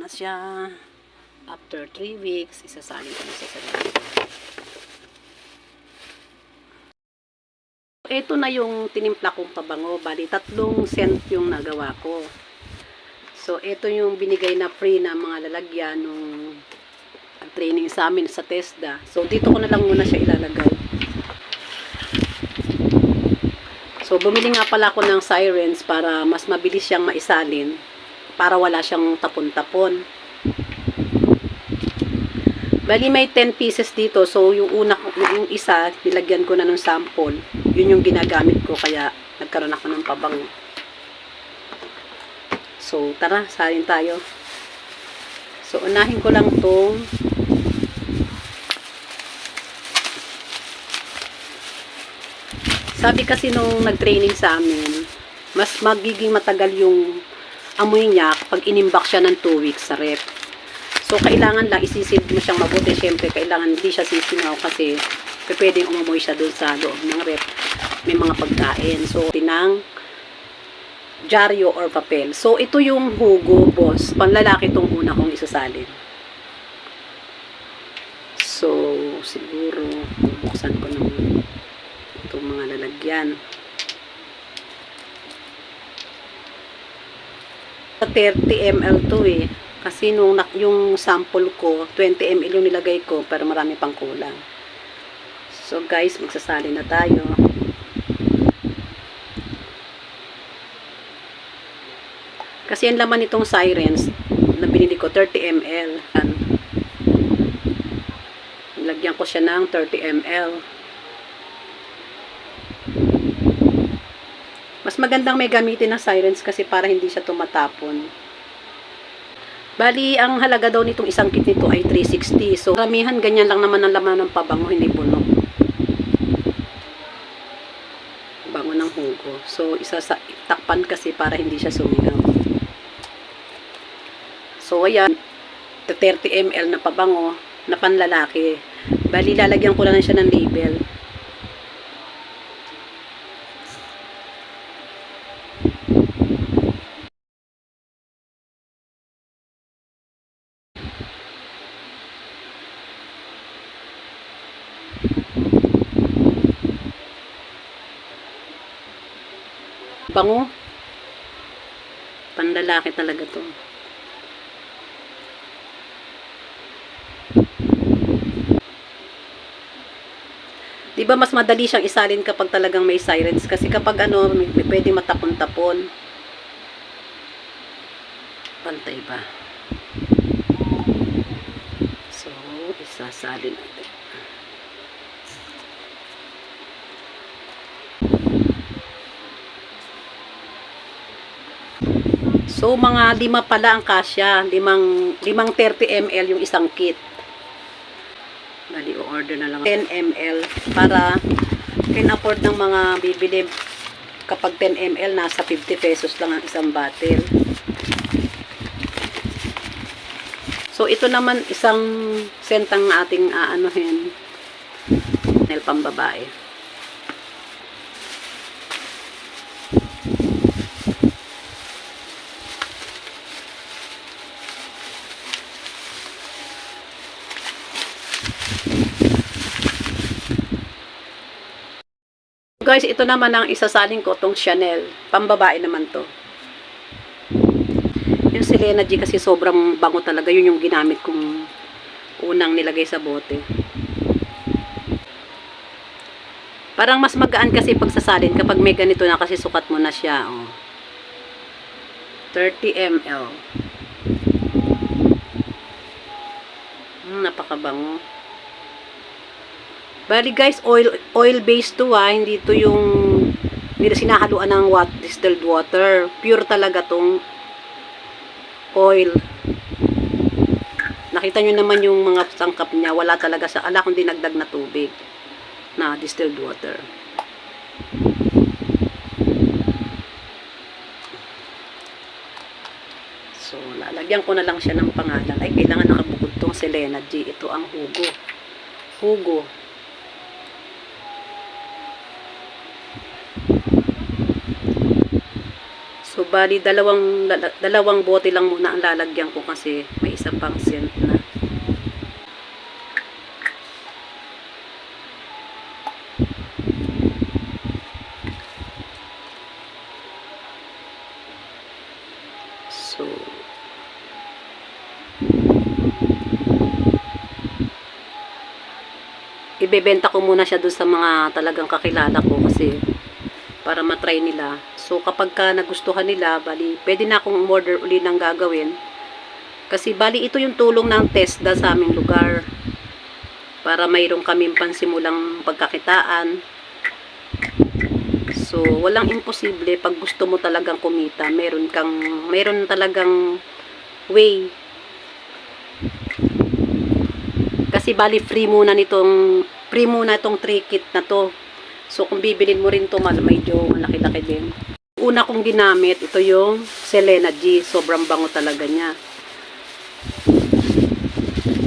Na siya. After 3 weeks, isasalin ko na sa ref. Ito na yung tinimpla kong pabango. Bali, tatlong scent yung nagawa ko. So, ito yung binigay na free na mga lalagyan nung training sa amin sa TESDA. So, dito ko na lang muna siya ilalagay. So, bumili nga pala ako ng sirens para mas mabilis siyang maisalin para wala siyang tapon-tapon. Bali, may 10 pieces dito. So, yung una, yung isa, nilagyan ko na ng sample. Yun yung ginagamit ko, kaya nagkaroon ako ng pabango. So, tara, salin tayo. So, unahin ko lang tong Sabi kasi nung nag-training sa amin, mas magiging matagal yung amoy niya pag inimbak siya ng 2 weeks sa rep. So, kailangan lang isisid mo siyang mabuti. Siyempre, kailangan hindi siya sisingaw kasi pwedeng umamoy siya doon sa loob ng rep. May mga pagkain. So, tinang dyaryo or papel. So, ito yung hugo, boss. Panlalaki itong una kong isasalin. So, siguro, bubuksan ko ng itong mga lalagyan. 30 ml to eh. Kasi nung yung sample ko, 20 ml yung nilagay ko, pero marami pang kulang. So guys, magsasali na tayo. Kasi ang laman nitong sirens na binili ko, 30 ml. Yan. Lagyan ko siya ng 30 ml. Magandang may gamitin ng sirens kasi para hindi siya tumatapon. Bali, ang halaga daw nitong isang kit nito ay 360. So, karamihan ganyan lang naman ang laman ng pabango, hindi puno. Bango ng hugo. So, isa sa takpan kasi para hindi siya sumingaw. So, ayan. 30 ml na pabango na panlalaki. Bali, lalagyan ko lang siya ng label. Bango. Panlalaki talaga to. Ba mas madali siyang isalin kapag talagang may sirens? Kasi kapag ano, may, may pwede matapon-tapon. Pantay ba? So, isasalin natin. So, mga lima pala ang kasya. Limang, limang 30 ml yung isang kit. Order na lang. 10 ml para can afford ng mga bibili kapag 10 ml nasa 50 pesos lang ang isang bottle. So, ito naman isang sentang ating aanuhin. Nail pambabae. Guys, ito naman ang isasalin ko, tong Chanel. Pambabae naman to. Yung Selena G kasi sobrang bango talaga. Yun yung ginamit kong unang nilagay sa bote. Parang mas magaan kasi pagsasalin kapag may ganito na kasi sukat mo na siya. Oh. 30 ml. Hmm, napakabango. Bali guys, oil oil based to ah, hindi to yung hindi sinahaluan ng what distilled water. Pure talaga tong oil. Nakita nyo naman yung mga sangkap niya, wala talaga sa ala kundi nagdag na tubig na distilled water. So, lalagyan ko na lang siya ng pangalan. Ay, kailangan nakabukod tong Selena G. Ito ang hugo. Hugo. So, So, bali, dalawang, dalawang bote lang muna ang lalagyan ko kasi may isa pang scent na. So, ibebenta ko muna siya doon sa mga talagang kakilala ko kasi para matry nila. So, kapag ka nagustuhan nila, bali, pwede na akong order uli ng gagawin. Kasi bali, ito yung tulong ng TESDA sa aming lugar. Para mayroong kaming pansimulang pagkakitaan. So, walang imposible pag gusto mo talagang kumita. Meron kang, meron talagang way. Kasi bali, free muna nitong, free muna itong 3 kit na to. So, kung bibilin mo rin to, mal- medyo malaki-laki din. Una kong ginamit, ito yung Selena G. Sobrang bango talaga niya.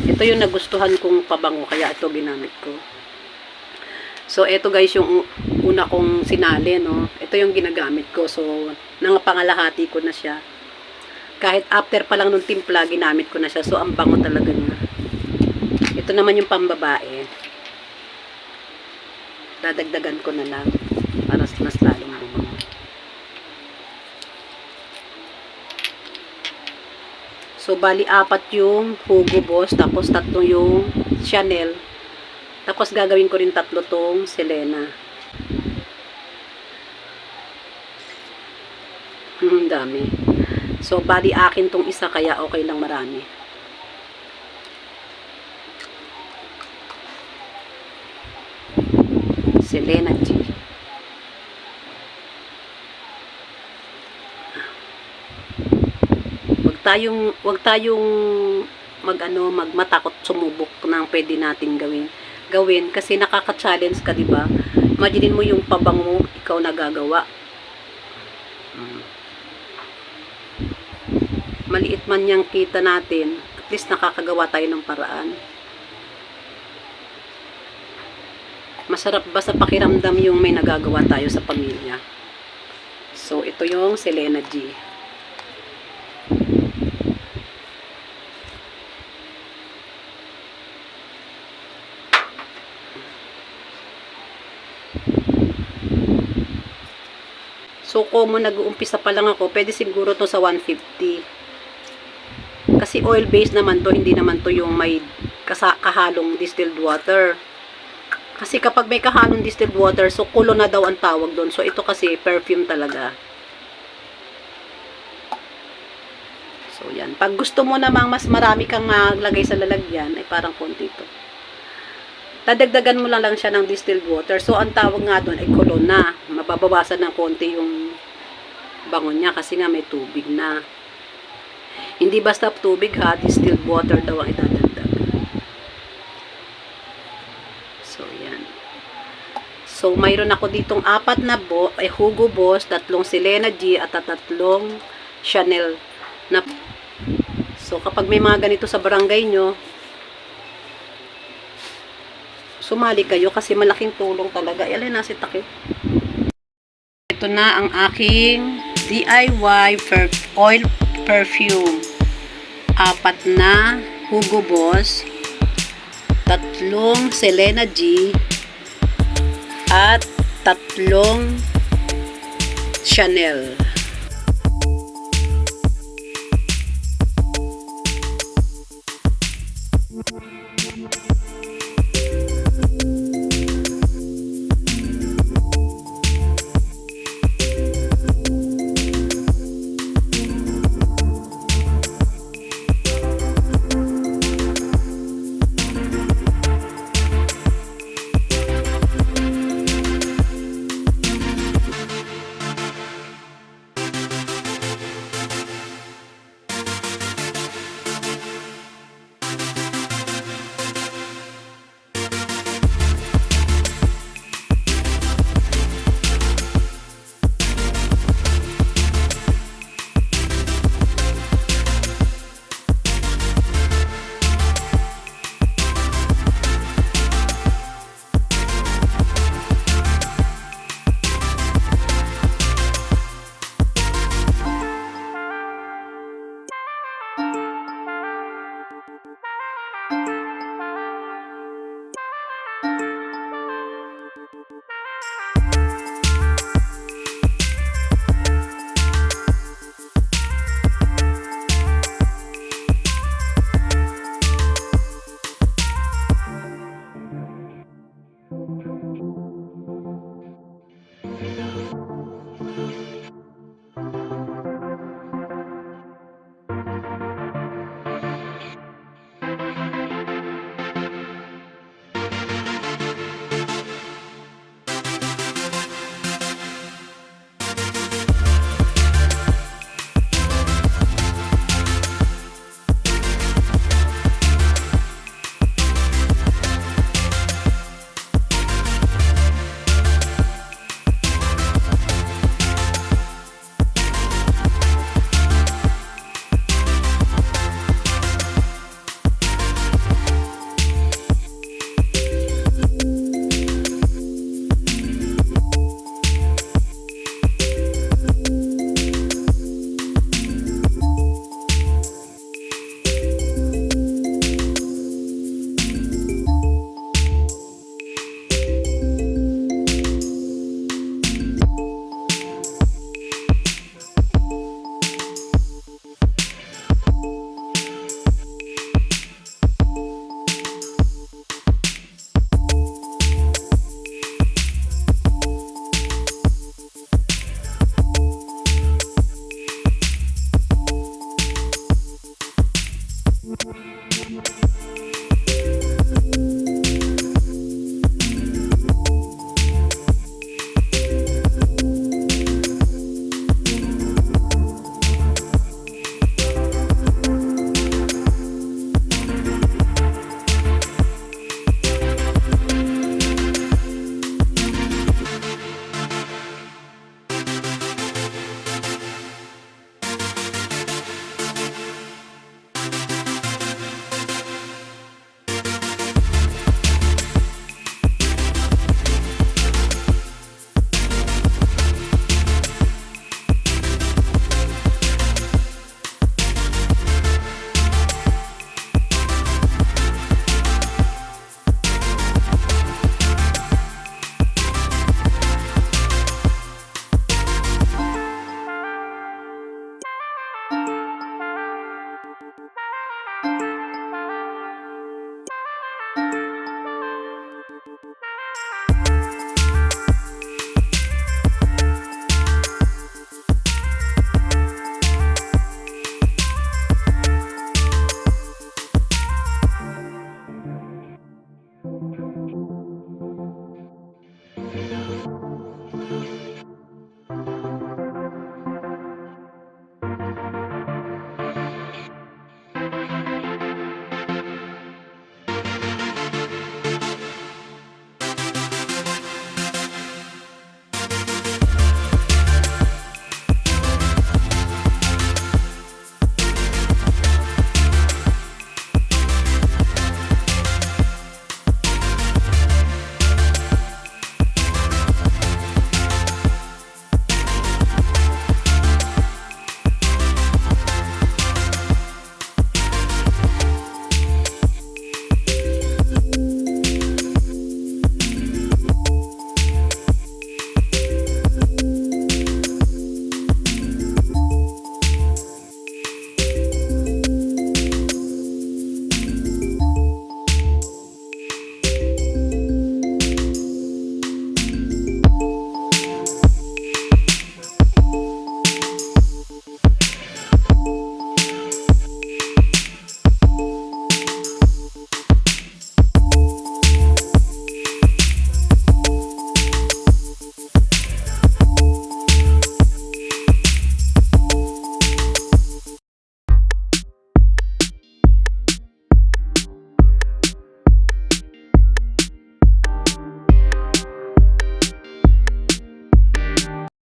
Ito yung nagustuhan kong pabango, kaya ito ginamit ko. So, ito guys, yung una kong sinali, no? Ito yung ginagamit ko. So, nangapangalahati ko na siya. Kahit after pa lang nung timpla, ginamit ko na siya. So, ang bango talaga niya. Ito naman yung pambabae dadagdagan ko na lang para mas lalong bumango. So, bali apat yung Hugo Boss, tapos tatlo yung Chanel. Tapos gagawin ko rin tatlo tong Selena. Hmm, dami. So, bali akin tong isa, kaya okay lang marami. Selena G. Wag tayong wag tayong magano magmatakot sumubok ng pwede nating gawin. Gawin kasi nakaka-challenge ka, 'di ba? Imagine mo yung pabango ikaw nagagawa. Mm. Maliit man yang kita natin, at least nakakagawa tayo ng paraan. Masarap ba sa pakiramdam yung may nagagawa tayo sa pamilya. So, ito yung Selena G. So, kung nag-uumpisa pa lang ako, pwede siguro to sa 150. Kasi oil-based naman to, hindi naman to yung may kahalong distilled water. Kasi kapag may kahalong distilled water, so kulo na daw ang tawag doon. So ito kasi perfume talaga. So yan. Pag gusto mo namang mas marami kang maglagay sa lalagyan, ay parang konti ito. Dadagdagan mo lang lang siya ng distilled water. So ang tawag nga doon ay kulo na. Mababawasan ng konti yung bangon niya kasi nga may tubig na. Hindi basta tubig ha, distilled water daw ang idadagdag. So, yan. So, mayroon ako ditong apat na bo, ay Hugo Boss, tatlong Selena G, at tatlong Chanel na So, kapag may mga ganito sa barangay nyo, sumali kayo kasi malaking tulong talaga. Ilan na si Takip? Ito na ang aking DIY per oil perfume. Apat na Hugo Boss, tatlong Selena G, at tatlong Chanel.